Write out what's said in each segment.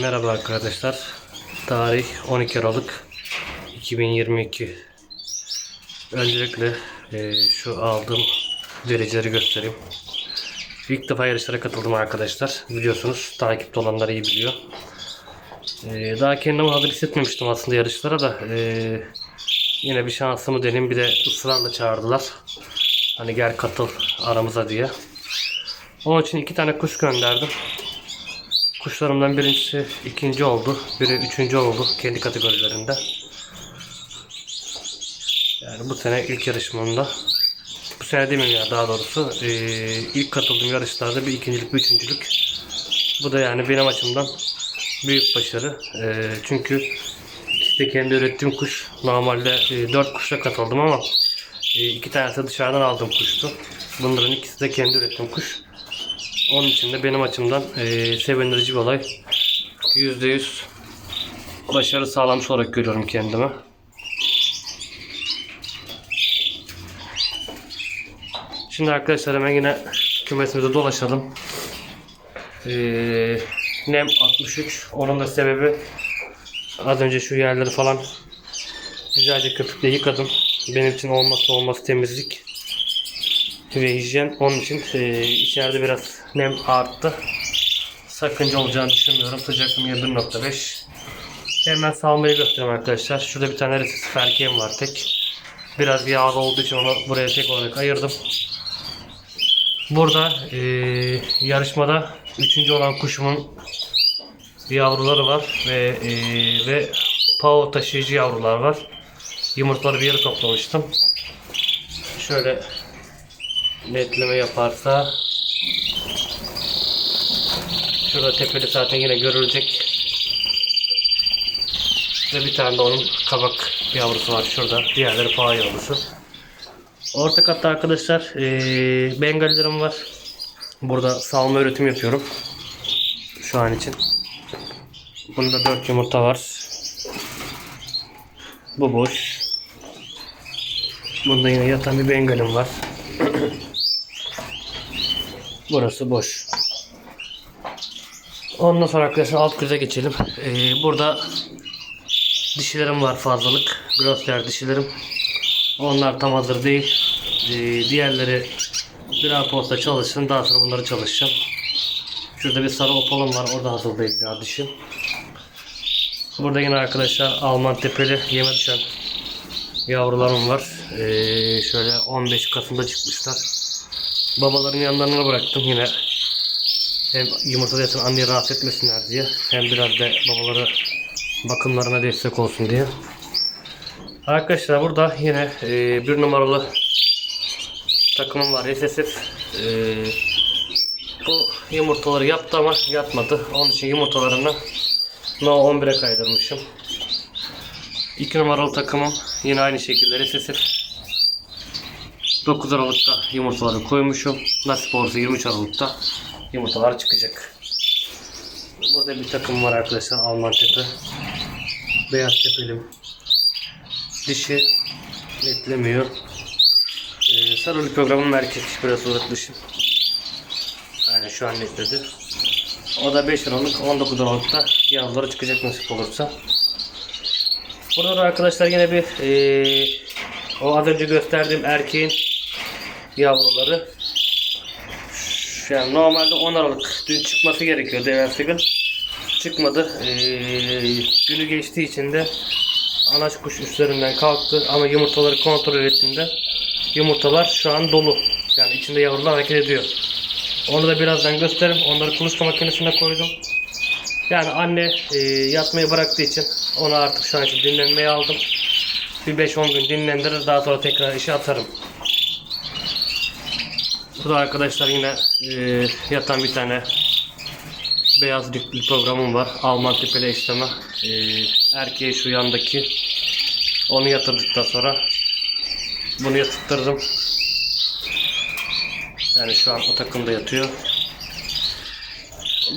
Merhaba arkadaşlar. Tarih 12 Aralık 2022. Öncelikle e, şu aldığım dereceleri göstereyim. İlk defa yarışlara katıldım arkadaşlar. Biliyorsunuz takipte olanlar iyi biliyor. E, daha kendimi hazır hissetmemiştim aslında yarışlara da. E, yine bir şansımı deneyim. Bir de ısrarla çağırdılar. Hani gel katıl aramıza diye. Onun için iki tane kuş gönderdim. Kuşlarımdan birincisi ikinci oldu. Biri üçüncü oldu kendi kategorilerinde. Yani bu sene ilk yarışmamda. Bu sene demeyeyim ya daha doğrusu. Ee, ilk katıldığım yarışlarda bir ikincilik bir üçüncülük. Bu da yani benim açımdan büyük başarı. Ee, çünkü işte kendi ürettiğim kuş. Normalde e, dört kuşla katıldım ama e, iki tanesi dışarıdan aldığım kuştu. Bunların ikisi de kendi ürettiğim kuş. Onun için de benim açımdan eee, sevindirici bir olay. %100 başarı sağlamış olarak görüyorum kendimi. Şimdi arkadaşlar hemen yine kümesimizde dolaşalım. Eee, nem 63. Onun da sebebi az önce şu yerleri falan güzelce köpükle yıkadım. Benim için olmazsa olmaz temizlik ve hijyen. Onun için e, içeride biraz nem arttı. Sakınca olacağını düşünmüyorum. Sıcaklığım 21.5. Hemen salmayı göstereyim arkadaşlar. Şurada bir tane resif erkeğim var tek. Biraz yağlı olduğu için onu buraya tek olarak ayırdım. Burada e, yarışmada üçüncü olan kuşumun yavruları var ve e, ve pao taşıyıcı yavrular var. Yumurtaları bir yere toplamıştım. Şöyle netleme yaparsa şurada tepede zaten yine görülecek. Ve bir tane de onun kabak yavrusu var şurada. Diğerleri pağa yavrusu. Orta katta arkadaşlar ee, bengallerim var. Burada salma üretim yapıyorum. Şu an için. Bunda 4 yumurta var. Bu boş. Bunda yine yatan bir bengalim var. Burası boş. Ondan sonra arkadaşlar alt krize geçelim. Ee, burada dişilerim var fazlalık. Grossler dişilerim. Onlar tam hazır değil. Ee, diğerleri bir posta çalışsın. Daha sonra bunları çalışacağım. Şurada bir sarı opalım var. Orada hazır değil ya dişim. Burada yine arkadaşlar Alman tepeli yeme düşen yavrularım var. Ee, şöyle 15 Kasım'da çıkmışlar. Babaların yanlarına bıraktım yine. Hem yumurtada yatan anneyi rahatsız etmesinler diye. Hem biraz da babaları bakımlarına destek olsun diye. Arkadaşlar burada yine e, bir numaralı takımım var SSF. E, bu yumurtaları yaptı ama yatmadı. Onun için yumurtalarını No 11'e kaydırmışım. 2 numaralı takımım yine aynı şekilde SSF 9 Aralık'ta yumurtaları koymuşum. Nasip olursa 23 Aralık'ta yumurtalar çıkacak. Burada bir takım var arkadaşlar Alman tepe. Beyaz tepelim. Dişi netlemiyor. Ee, sarılı programın merkez biraz uzaklaşım. Aynen şu an netledi. O da 5 Aralık 19 Aralık'ta yavruları çıkacak nasip olursa. Burada da arkadaşlar yine bir ee, o az önce gösterdiğim erkeğin yavruları. Yani normalde 10 Aralık dün çıkması gerekiyordu evvelsi gün. Çıkmadı. Ee, günü geçtiği için de anaç kuş üstlerinden kalktı ama yumurtaları kontrol ettiğimde yumurtalar şu an dolu. Yani içinde yavrular hareket ediyor. Onu da birazdan gösteririm. Onları kuluçka makinesine koydum. Yani anne e, yatmayı bıraktığı için onu artık şu an için dinlenmeye aldım. Bir 5-10 gün dinlendirir daha sonra tekrar işe atarım. Burada arkadaşlar yine e, yatan bir tane beyaz dikli programım var. Alman tipeli işleme. E, erkeği şu yandaki onu yatırdıktan sonra bunu yatırttırdım. Yani şu an o takımda yatıyor.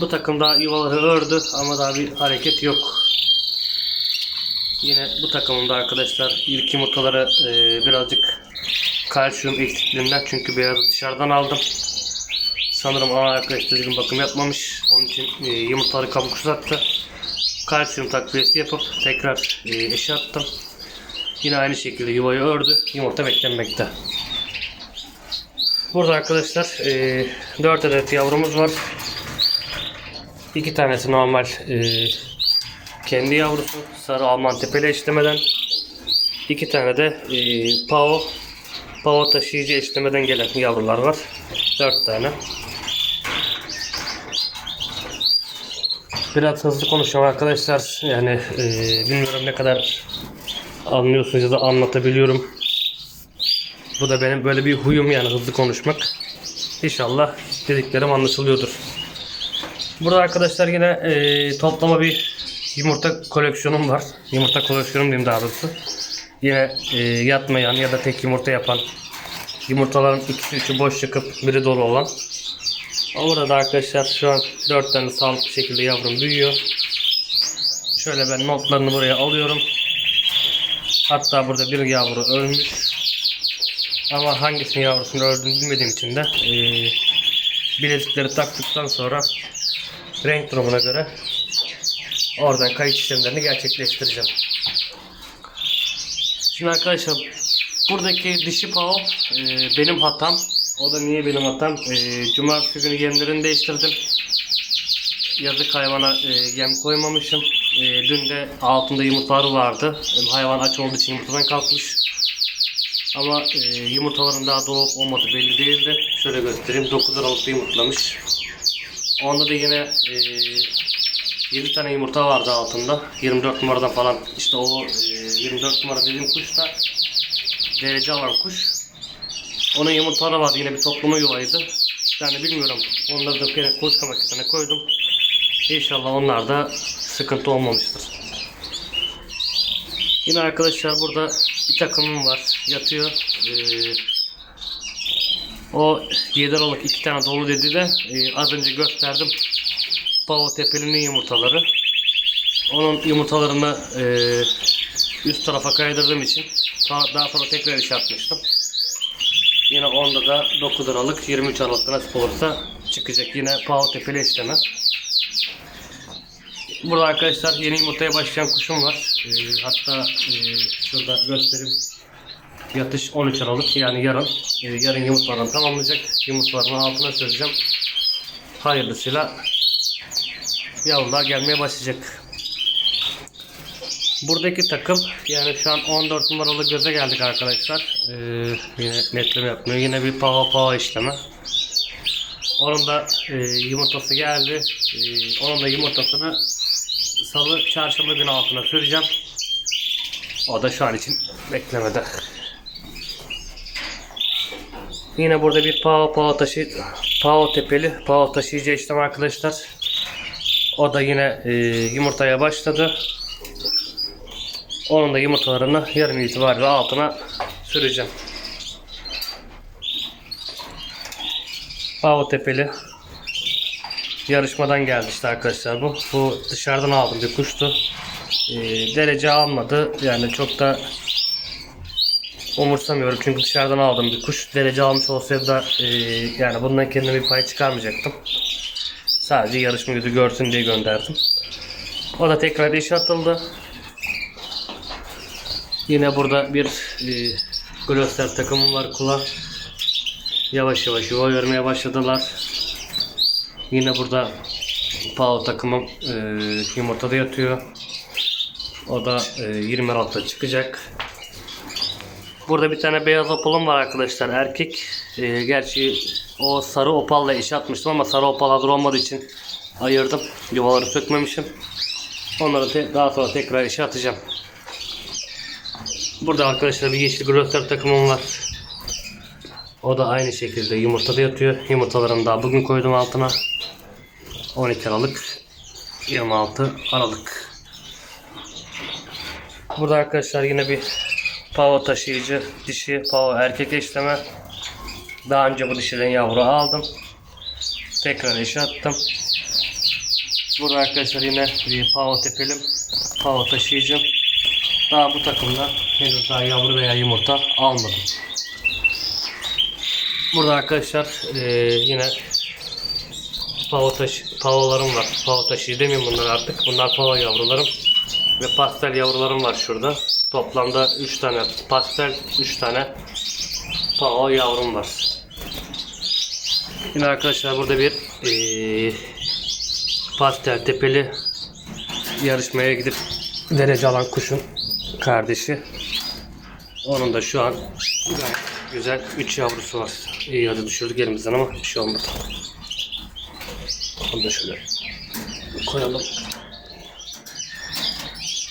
Bu takım daha yuvaları ördü ama daha bir hareket yok. Yine bu takımında arkadaşlar ilk yumurtaları e, birazcık kalsiyum eksikliğinden çünkü beyazı dışarıdan aldım. Sanırım ana arkadaş düzgün bakım yapmamış. Onun için e, yumurtaları kabuk uzattı. Kalsiyum takviyesi yapıp tekrar e, eşe attım. Yine aynı şekilde yuvayı ördü. Yumurta beklenmekte. Burada arkadaşlar e, 4 adet yavrumuz var. İki tanesi normal e, kendi yavrusu sarı Alman tepeli eşlemeden. İki tane de e, Pao Pao taşıyıcı eşlemeden gelen yavrular var. Dört tane. Biraz hızlı konuşacağım arkadaşlar. Yani e, bilmiyorum ne kadar anlıyorsunuz ya da anlatabiliyorum. Bu da benim böyle bir huyum yani hızlı konuşmak. İnşallah dediklerim anlaşılıyordur. Burada arkadaşlar yine e, toplama bir yumurta koleksiyonum var. Yumurta koleksiyonum diyeyim daha doğrusu. Yine e, yatmayan ya da tek yumurta yapan yumurtaların ikisi üçü boş çıkıp biri dolu olan. Orada da arkadaşlar şu an 4 tane sağlıklı şekilde yavrum büyüyor. Şöyle ben notlarını buraya alıyorum. Hatta burada bir yavru ölmüş. Ama hangisinin yavrusunun öldüğünü bilmediğim için de e, bilezikleri taktıktan sonra renk durumuna göre oradan kayıt işlemlerini gerçekleştireceğim. Şimdi arkadaşlar buradaki dişi pao e, benim hatam. O da niye benim hatam? E, cumartesi günü yemlerini değiştirdim. Yazık hayvana e, yem koymamışım. E, dün de altında yumurtaları vardı. E, hayvan aç olduğu için yumurtadan kalkmış. Ama e, yumurtaların daha dolup olmadığı belli değildi. Şöyle göstereyim. 9 Aralık'ta yumurtlamış. Onda da yine e, 7 tane yumurta vardı altında. 24 numaradan falan. İşte o e, 24 numara dediğim kuş da derece alan kuş. Onun yumurtaları vardı. Yine bir toplama yuvaydı. Yani bilmiyorum. Onları da yine kuluçka makinesine koydum. İnşallah onlar da sıkıntı olmamıştır. Yine arkadaşlar burada bir takımım var. Yatıyor. Ee, o 7 Aralık iki tane dolu dedi de e, az önce gösterdim. Pavo tepelinin yumurtaları. Onun yumurtalarını e, üst tarafa kaydırdığım için daha sonra tekrar iş atmıştım. Yine onda da 9 Aralık 23 Aralık'ta nasip olursa çıkacak. Yine Pavo tepeli işleme. Burada arkadaşlar yeni yumurtaya başlayan kuşum var. Ee, hatta e, şurada göstereyim. Yatış 13 Aralık yani yarın. Ee, yarın yumurtalarını tamamlayacak. Yumurtalarını altına süreceğim. Hayırlısıyla yavrular gelmeye başlayacak. Buradaki takım yani şu an 14 numaralı göze geldik arkadaşlar. Ee, yine netleme yapmıyor. Yine bir pava pava işleme. Onun da e, yumurtası geldi. E, onun da yumurtasını salı çarşamba günü altına süreceğim. O da şu an için beklemede. Yine burada bir pao pao taşı pao tepeli pao taşıyıcı işlem arkadaşlar. O da yine e, yumurtaya başladı. Onun da yumurtalarını yarın itibariyle altına süreceğim. Pao tepeli yarışmadan geldi işte arkadaşlar bu. Bu dışarıdan aldım bir kuştu. Ee, derece almadı. Yani çok da umursamıyorum çünkü dışarıdan aldım bir kuş. Derece almış olsaydı da e, yani bundan kendime bir pay çıkarmayacaktım. Sadece yarışma yüzü görsün diye gönderdim. O da tekrar işe atıldı. Yine burada bir e, Gloster takımım var kula. Yavaş yavaş yuva görmeye başladılar. Yine burada Pao takımım e, yumurtada yatıyor. O da e, 20 Aralık'ta çıkacak. Burada bir tane beyaz opalım var arkadaşlar erkek. E, gerçi o sarı opalla iş atmıştım ama sarı opal hazır olmadığı için ayırdım. Yuvaları sökmemişim. Onları daha sonra tekrar işe atacağım. Burada arkadaşlar bir yeşil gloster takımım var. O da aynı şekilde yumurtada yatıyor. Yumurtalarını daha bugün koydum altına. 12 Aralık 26 Aralık. Burada arkadaşlar yine bir pavo taşıyıcı dişi pavo erkek eşleme. Daha önce bu dişiden yavru aldım. Tekrar eşe attım. Burada arkadaşlar yine bir pavo tepelim. Pavo taşıyıcım. Daha bu takımda henüz daha yavru veya yumurta almadım. Burada arkadaşlar eee, yine pavo taşı, pavolarım var. Pavo taşı demeyeyim bunlar artık. Bunlar pavo yavrularım. Ve pastel yavrularım var şurada. Toplamda 3 tane pastel, 3 tane pavo yavrum var. Yine arkadaşlar burada bir eee, pastel tepeli yarışmaya gidip derece alan kuşun kardeşi. Onun da şu an gayet güzel 3 yavrusu var. İyi hadi düşürdük elimizden ama bir şey olmadı. Onu da şöyle koyalım.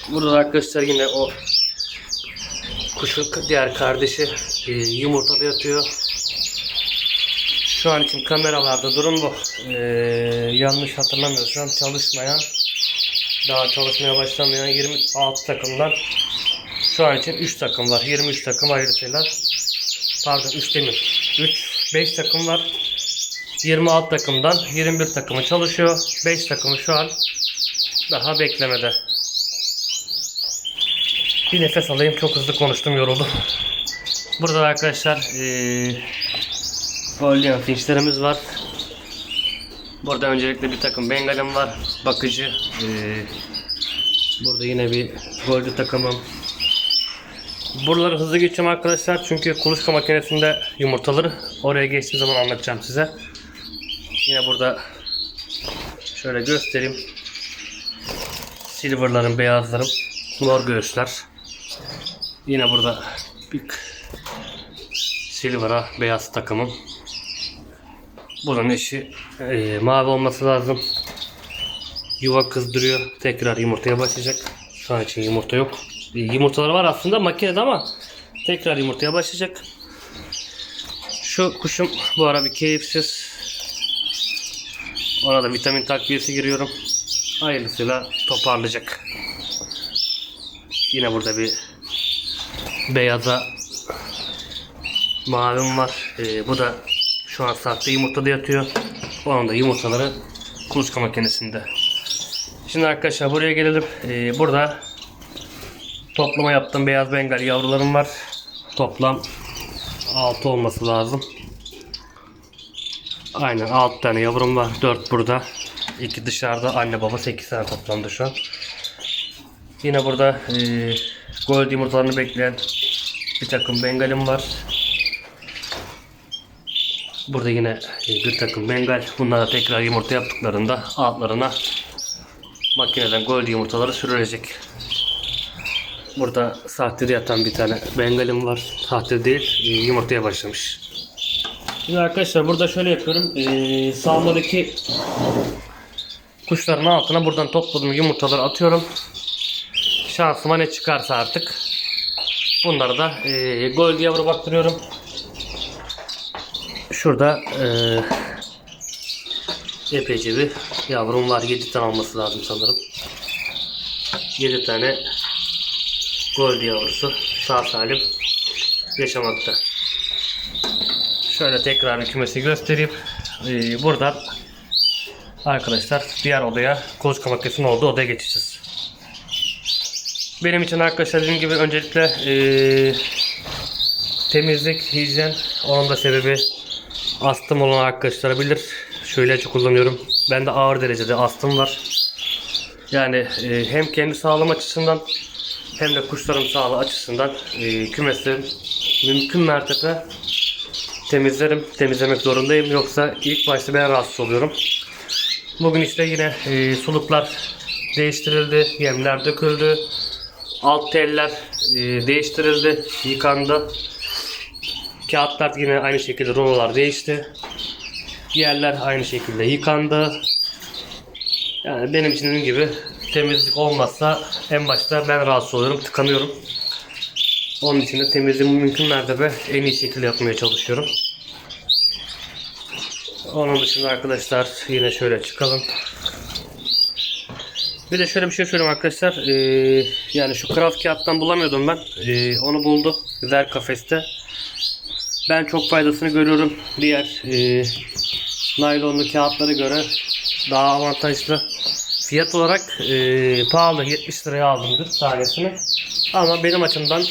Burada da arkadaşlar yine o kuşun diğer kardeşi e, yumurtada yatıyor. Şu an için kameralarda durum bu. E, yanlış hatırlamıyorsam çalışmayan daha çalışmaya başlamayan 26 takımdan şu an için 3 takım var. 23 takım hayırlısıyla. Pardon 3 demeyeyim. 3, 5 takım var. 26 takımdan 21 takımı çalışıyor. 5 takımı şu an daha beklemede. Bir nefes alayım. Çok hızlı konuştum. Yoruldum. Burada da arkadaşlar eee Golden finchlerimiz var. Burada öncelikle bir takım bengalim var. Bakıcı. Eee burada yine bir golden takımım. Buraları hızlı geçeceğim arkadaşlar çünkü kuluçka makinesinde yumurtaları oraya geçtiğim zaman anlatacağım size. Yine burada şöyle göstereyim. Silver'ların, beyazlarım, mor göğüsler. Yine burada bir Silver'a beyaz takımım. Bunun eşi eee, mavi olması lazım. Yuva kızdırıyor. Tekrar yumurtaya başlayacak. Şu an için yumurta yok. E, Yumurtaları var aslında makinede ama tekrar yumurtaya başlayacak. Şu kuşum bu ara bir keyifsiz. Ona da vitamin takviyesi giriyorum. Hayırlısıyla toparlayacak. Yine burada bir beyaza mavim var. E, bu da şu an sahte yumurtada yatıyor. Onun da yumurtaları kuluçka makinesinde. Şimdi arkadaşlar buraya gelelim. E, burada Toplama yaptım. Beyaz bengal yavrularım var. Toplam 6 olması lazım. Aynen 6 tane yavrum var. 4 burada. 2 dışarıda. Anne baba 8 tane toplamda şu an. Yine burada e, gold yumurtalarını bekleyen bir takım bengalim var. Burada yine bir takım bengal. Bunlar da tekrar yumurta yaptıklarında altlarına makineden gold yumurtaları sürülecek. Burada sahtede yatan bir tane bengalim var. Sahte değil, yumurtaya başlamış. Şimdi arkadaşlar burada şöyle yapıyorum. Ee, salmadaki kuşların altına buradan topladığım yumurtaları atıyorum. Şansıma ne çıkarsa artık. Bunları da e, gold yavru baktırıyorum. Şurada e, epeyce bir yavrum var. 7 tane olması lazım sanırım. 7 tane Gold yavrusu sağ salim yaşamakta. Şöyle tekrar kümesi göstereyim. Ee, buradan arkadaşlar diğer odaya kuluçka makinesinin olduğu odaya geçeceğiz. Benim için arkadaşlar dediğim gibi öncelikle ee, temizlik, hijyen onun da sebebi astım olan arkadaşlar bilir. İlacı kullanıyorum. Bende ağır derecede astım var. Yani e, hem kendi sağlığım açısından hem de kuşların sağlığı açısından e, kümeslerim mümkün mertebe temizlerim. Temizlemek zorundayım. Yoksa ilk başta ben rahatsız oluyorum. Bugün işte yine e, suluklar değiştirildi. Yemler döküldü. Alt teller e, değiştirildi. Yıkandı. Kağıtlar yine aynı şekilde rulolar değişti. Yerler aynı şekilde yıkandı. Yani benim için dediğim gibi temizlik olmazsa en başta ben rahatsız oluyorum, tıkanıyorum. Onun için de temizliği mümkün mertebe en iyi şekilde yapmaya çalışıyorum. Onun dışında arkadaşlar yine şöyle çıkalım. Bir de şöyle bir şey söyleyeyim arkadaşlar. Ee, yani şu kral kağıttan bulamıyordum ben. Ee, onu buldu. Güzel kafeste. Ben çok faydasını görüyorum. Diğer e, naylonlu kağıtlara göre daha avantajlı. Fiyat olarak e, pahalı 70 liraya aldımdır tanesini. Ama benim açımdan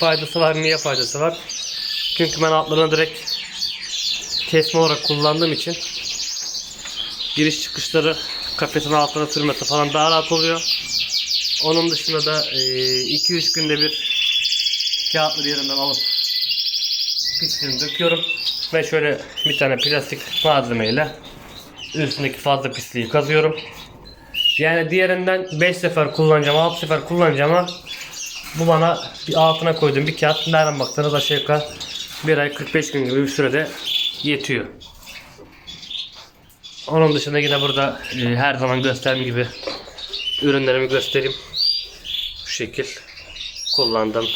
faydası var. Niye faydası var? Çünkü ben altlarına direkt kesme olarak kullandığım için giriş çıkışları kafesin altına sürmesi falan daha rahat oluyor. Onun dışında da 2-3 günde bir kağıtları yerinden alıp pisliğini döküyorum. Ve şöyle bir tane plastik malzemeyle üstündeki fazla pisliği kazıyorum. Yani diğerinden 5 sefer kullanacağım, 6 sefer kullanacağım ama bu bana bir altına koyduğum bir kağıt nereden baksanız aşağı yukarı 1 ay 45 gün gibi bir sürede yetiyor. Onun dışında yine burada e, her zaman gösterdiğim gibi ürünlerimi göstereyim. Şu şekil kullandığım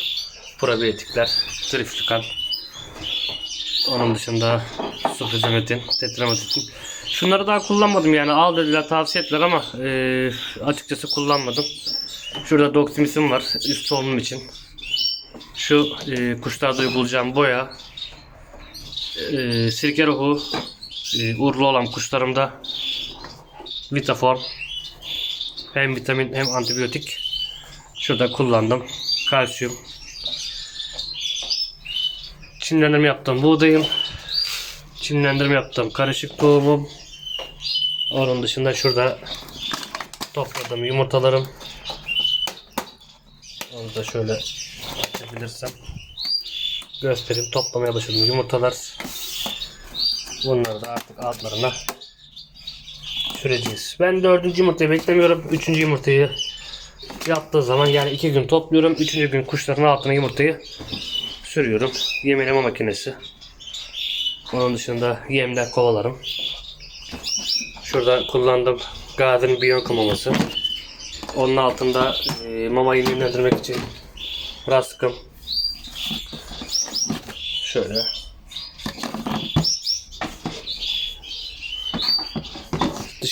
probiyotikler, triflukan. Onun dışında sufrizametin, tetramatin. Şunları daha kullanmadım yani al dediler tavsiye ettiler ama e, açıkçası kullanmadım. Şurada Doximisim var üst solunum için. Şu e, kuşlarda uygulayacağım boya. E, sirke ruhu e, uğurlu olan kuşlarımda Vitaform hem vitamin hem antibiyotik şurada kullandım. Kalsiyum. Çimlendirme yaptım buğdayım. Çimlendirme yaptım karışık tohumum. Onun dışında şurada topladım yumurtalarım. Onu da şöyle açabilirsem göstereyim. Toplamaya başladım yumurtalar. Bunları da artık altlarına süreceğiz. Ben dördüncü yumurtayı beklemiyorum. Üçüncü yumurtayı yaptığı zaman yani iki gün topluyorum. Üçüncü gün kuşların altına yumurtayı sürüyorum. Yemeleme makinesi. Onun dışında yemler kovalarım. Şurada kullandığım Gazi'nin Biyonka maması. Onun altında e, mamayı nemlendirmek için raskım. Şöyle.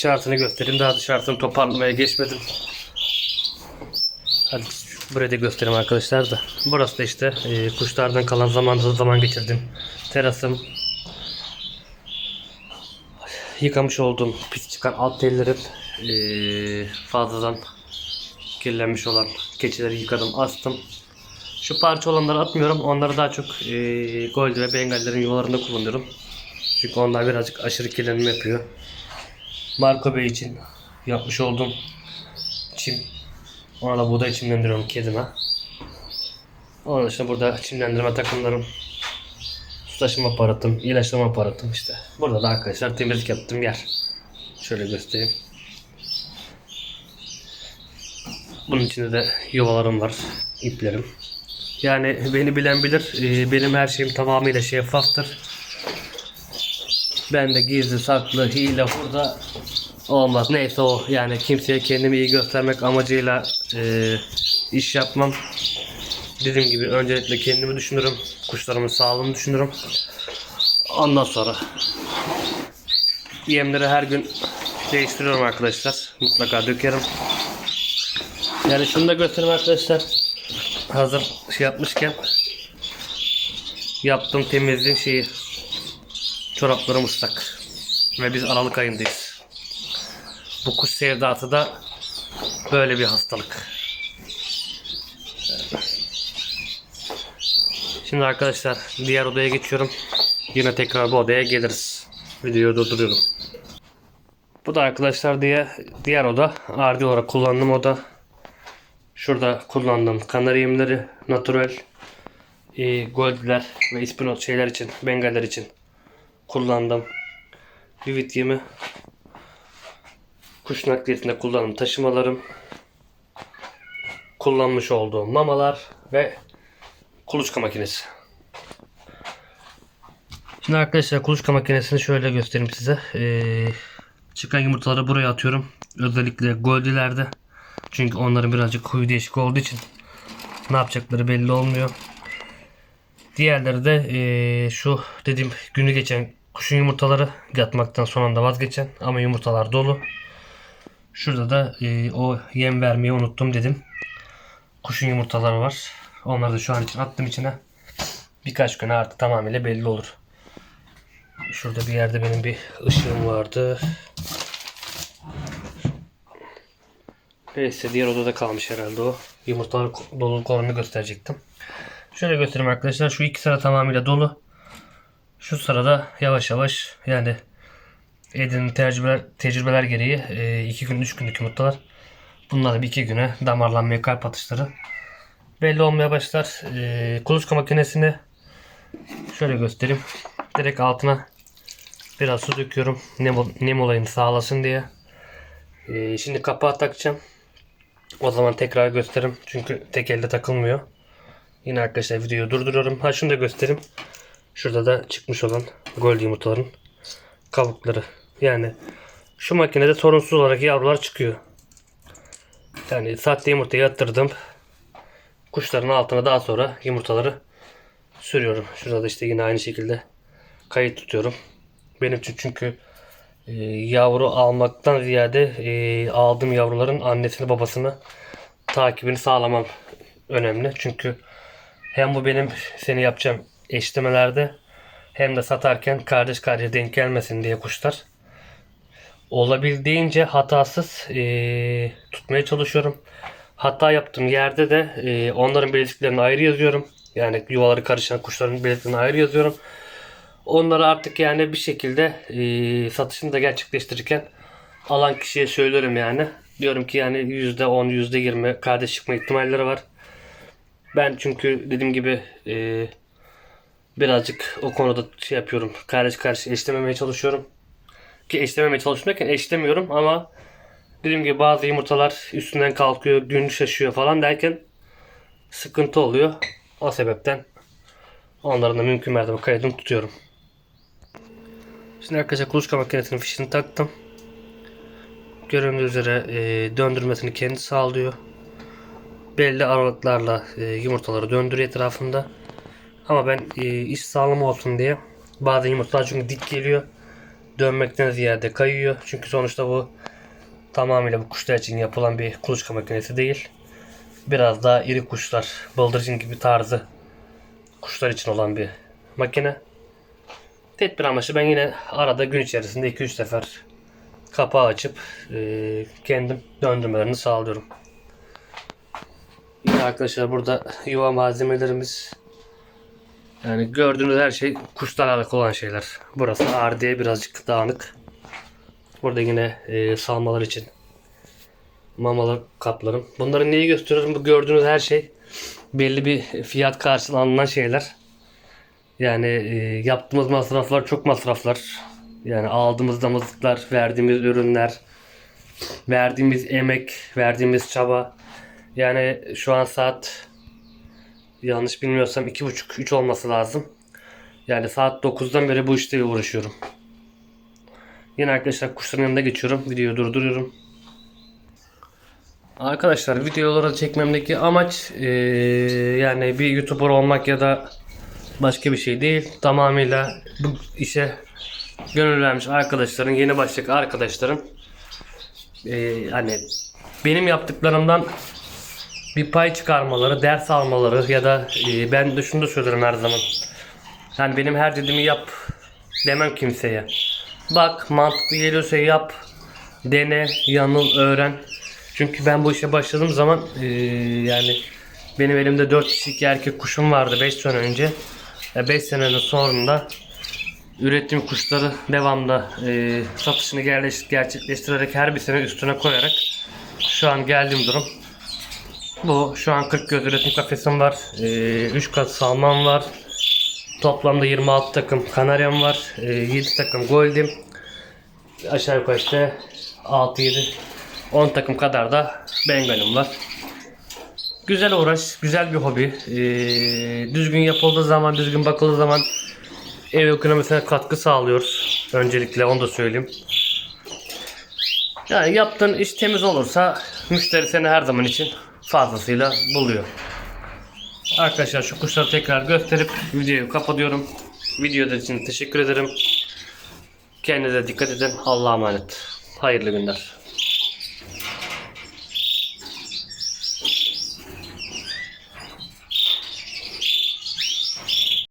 Dışarısını göstereyim. Daha dışarısını toparlamaya geçmedim. Hadi burayı da göstereyim arkadaşlar da. Burası da işte e, kuşlardan kalan zamanda zaman geçirdim. Terasım. Yıkamış olduğum pis çıkan alt tellerim. E, fazladan kirlenmiş olan keçileri yıkadım, astım. Şu parça olanları atmıyorum. Onları daha çok e, Gold ve Bengallerin yuvalarında kullanıyorum. Çünkü onlar birazcık aşırı kirlenme yapıyor. Marco Bey için yapmış olduğum çim. Ona da buğday çimlendiriyorum kedime. Onun dışında burada çimlendirme takımlarım, su taşıma aparatım, ilaçlama aparatım işte. Burada da arkadaşlar temizlik yaptığım yer. Şöyle göstereyim. Bunun içinde de yuvalarım var, iplerim. Yani beni bilen bilir, e, benim her şeyim tamamıyla şeffaftır. Ben de gizli, saklı, hile, hurda olmaz. Neyse o yani kimseye kendimi iyi göstermek amacıyla e, iş yapmam. Dediğim gibi öncelikle kendimi düşünürüm. Kuşlarımın sağlığını düşünürüm. Ondan sonra yemleri her gün değiştiriyorum arkadaşlar. Mutlaka dökerim. Yani şunu da göstereyim arkadaşlar. Hazır şey yapmışken yaptığım temizliğin şeyi çoraplarım ıslak. Ve biz Aralık ayındayız. Bu kuş sevdatı da böyle bir hastalık. Şimdi arkadaşlar diğer odaya geçiyorum. Yine tekrar bu odaya geliriz. Videoyu durduruyorum. Bu da arkadaşlar diye diğer oda. Ardi olarak kullandığım oda. Şurada kullandığım kanarya yemleri, natural, e, goldler ve ispinot şeyler için, bengaller için kullandım. Vivid yemi, kuş nakliyesinde kullandığım taşımalarım, kullanmış olduğum mamalar ve kuluçka makinesi. Şimdi arkadaşlar kuluçka makinesini şöyle göstereyim size. Ee, çıkan yumurtaları buraya atıyorum. Özellikle goldilerde. Çünkü onların birazcık huyu değişik olduğu için ne yapacakları belli olmuyor. Diğerleri de ee, şu dediğim günü geçen kuşun yumurtaları yatmaktan son anda vazgeçen ama yumurtalar dolu. Şurada da ee, o yem vermeyi unuttum dedim. Kuşun yumurtaları var. Onları da şu an için attım içine. Birkaç güne artık tamamıyla belli olur. Şurada bir yerde benim bir ışığım vardı. Neyse diğer odada kalmış herhalde o. Yumurtalar dolu konumunu gösterecektim. Şöyle göstereyim arkadaşlar. Şu iki sıra tamamıyla dolu. Şu sırada yavaş yavaş yani edindiğim tecrübeler, tecrübeler gereği 2 gün 3 günlük yumurtalar. Bunlar bir iki güne damarlanmaya kalp atışları belli olmaya başlar. E, kuluçka makinesini şöyle göstereyim. Direkt altına biraz su döküyorum. Nem, nem olayını sağlasın diye. E, şimdi kapağı takacağım. O zaman tekrar gösteririm. Çünkü tek elde takılmıyor. Yine arkadaşlar videoyu durduruyorum. Ha şunu da göstereyim. Şurada da çıkmış olan gold yumurtaların kabukları. Yani şu makinede sorunsuz olarak yavrular çıkıyor. Yani sahte yumurtayı attırdım. Kuşların altına daha sonra yumurtaları sürüyorum. Şurada da işte yine aynı şekilde kayıt tutuyorum. Benim için çünkü e, yavru almaktan ziyade e, aldığım yavruların annesini babasını takibini sağlamam önemli. Çünkü hem bu benim seni yapacağım eşlemelerde hem de satarken kardeş kardeşe denk gelmesin diye kuşlar. Olabildiğince hatasız eee, tutmaya çalışıyorum. Hata yaptığım yerde de eee, onların belirtilerini ayrı yazıyorum. Yani yuvaları karışan kuşların belirtilerini ayrı yazıyorum. Onları artık yani bir şekilde eee, satışını da gerçekleştirirken alan kişiye söylüyorum yani. Diyorum ki yani %10, %20 kardeş çıkma ihtimalleri var. Ben çünkü dediğim gibi eee, birazcık o konuda şey yapıyorum. Kardeş kardeş eşlememeye çalışıyorum. Ki eşlememeye çalışırken eşlemiyorum ama dediğim gibi bazı yumurtalar üstünden kalkıyor, gün şaşıyor falan derken sıkıntı oluyor. O sebepten onların da mümkün mertebe kaydını tutuyorum. Şimdi arkadaşlar kuluçka makinesinin fişini taktım. Göründüğü üzere e, döndürmesini kendi sağlıyor. Belli aralıklarla e, yumurtaları döndürüyor etrafında. Ama ben e, iş sağlam olsun diye bazı yumurtalar çünkü dik geliyor. Dönmekten ziyade kayıyor. Çünkü sonuçta bu tamamıyla bu kuşlar için yapılan bir kuluçka makinesi değil. Biraz daha iri kuşlar, bıldırcın gibi tarzı kuşlar için olan bir makine. Tedbir amaçlı ben yine arada gün içerisinde 2-3 sefer kapağı açıp e, kendim döndürmelerini sağlıyorum. Yine arkadaşlar burada yuva malzemelerimiz yani gördüğünüz her şey kuşlarla alakalı olan şeyler. Burası ağır diye birazcık dağınık. Burada yine e, salmalar için mamalar kaplarım. Bunları neyi gösteriyorum? Bu gördüğünüz her şey belli bir fiyat karşılığı alınan şeyler. Yani e, yaptığımız masraflar çok masraflar. Yani aldığımız damızlıklar, verdiğimiz ürünler, verdiğimiz emek, verdiğimiz çaba. Yani şu an saat yanlış bilmiyorsam 2.30-3 olması lazım. Yani saat 9'dan beri bu işte uğraşıyorum. Yine arkadaşlar kuşların yanında geçiyorum. Videoyu durduruyorum. Arkadaşlar videoları çekmemdeki amaç eee, yani bir YouTuber olmak ya da başka bir şey değil. Tamamıyla bu işe gönül vermiş arkadaşların, yeni başlayacak arkadaşların eee, hani benim yaptıklarımdan bir pay çıkarmaları, ders almaları ya da e, ben de şunu da söylerim her zaman. Yani benim her dediğimi yap demem kimseye. Bak mantıklı geliyorsa yap, dene, yanıl, öğren. Çünkü ben bu işe başladığım zaman e, yani benim elimde 4 kişilik erkek kuşum vardı 5 sene önce. 5 senenin sonunda ürettiğim kuşları devamlı e, satışını gerçekleştirerek her bir sene üstüne koyarak şu an geldiğim durum. Bu şu an 40 göz üretim kafesim var. 3 kat salman var. Toplamda 26 takım kanaryam var. 7 takım goldim. Aşağı yukarı işte 6 7 10 takım kadar da bengalim var. Güzel uğraş, güzel bir hobi. Ee, düzgün yapıldığı zaman, düzgün bakıldığı zaman ev ekonomisine katkı sağlıyoruz. Öncelikle onu da söyleyeyim. Yani yaptığın iş temiz olursa müşteri seni her zaman için fazlasıyla buluyor. Arkadaşlar şu kuşları tekrar gösterip videoyu kapatıyorum. Videoda için teşekkür ederim. Kendinize dikkat edin. Allah'a emanet. Hayırlı günler.